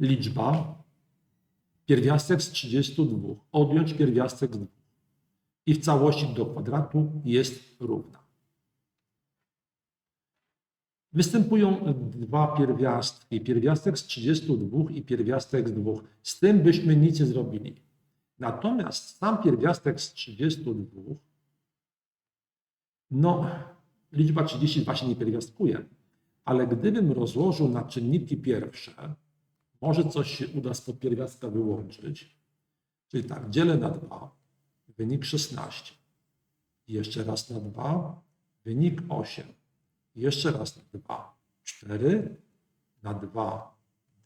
liczba pierwiastek z 32 odjąć pierwiastek z 2 i w całości do kwadratu jest równa. Występują dwa pierwiastki, pierwiastek z 32 i pierwiastek z 2. Z tym byśmy nic nie zrobili. Natomiast sam pierwiastek z 32, no liczba 32 się nie pierwiastkuje, ale gdybym rozłożył na czynniki pierwsze, może coś się uda z podpierwiastka wyłączyć. Czyli tak, dzielę na 2, wynik 16. Jeszcze raz na 2, wynik 8. Jeszcze raz na 2, 4, na 2,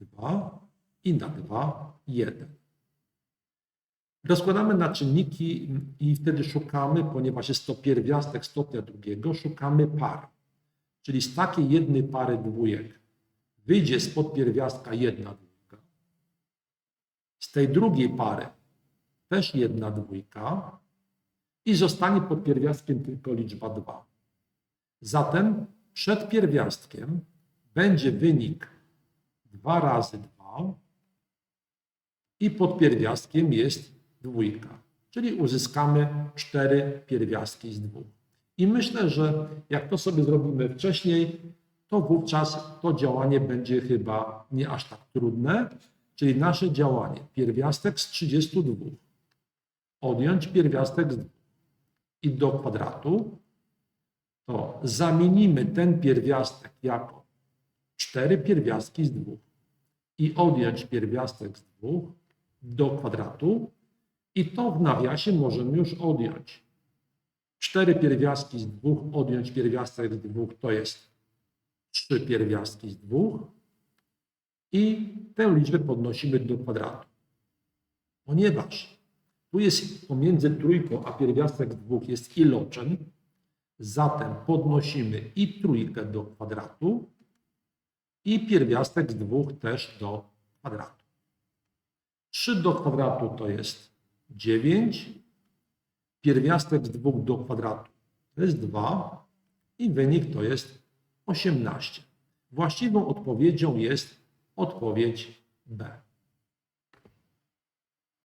2 i na 2, 1. Rozkładamy na czynniki i wtedy szukamy, ponieważ jest to pierwiastek stopnia drugiego, szukamy par. Czyli z takiej jednej pary dwójek wyjdzie spod pierwiastka jedna dwójka. Z tej drugiej pary też jedna dwójka i zostanie pod pierwiastkiem tylko liczba 2. Zatem przed pierwiastkiem będzie wynik 2 razy 2 i pod pierwiastkiem jest dwójka, czyli uzyskamy 4 pierwiastki z 2. I myślę, że jak to sobie zrobimy wcześniej, to wówczas to działanie będzie chyba nie aż tak trudne, czyli nasze działanie. Pierwiastek z 32 odjąć pierwiastek z 2 i do kwadratu, to zamienimy ten pierwiastek jako 4 pierwiastki z 2 i odjąć pierwiastek z 2 do kwadratu. I to w nawiasie możemy już odjąć. 4 pierwiastki z 2 odjąć pierwiastek z 2 to jest 3 pierwiastki z 2 i tę liczbę podnosimy do kwadratu. Ponieważ tu jest pomiędzy trójką a pierwiastek 2 jest iloczyn, zatem podnosimy i trójkę do kwadratu i pierwiastek z 2 też do kwadratu. 3 do kwadratu to jest 9, pierwiastek z 2 do kwadratu to jest 2 i wynik to jest 18. Właściwą odpowiedzią jest odpowiedź B.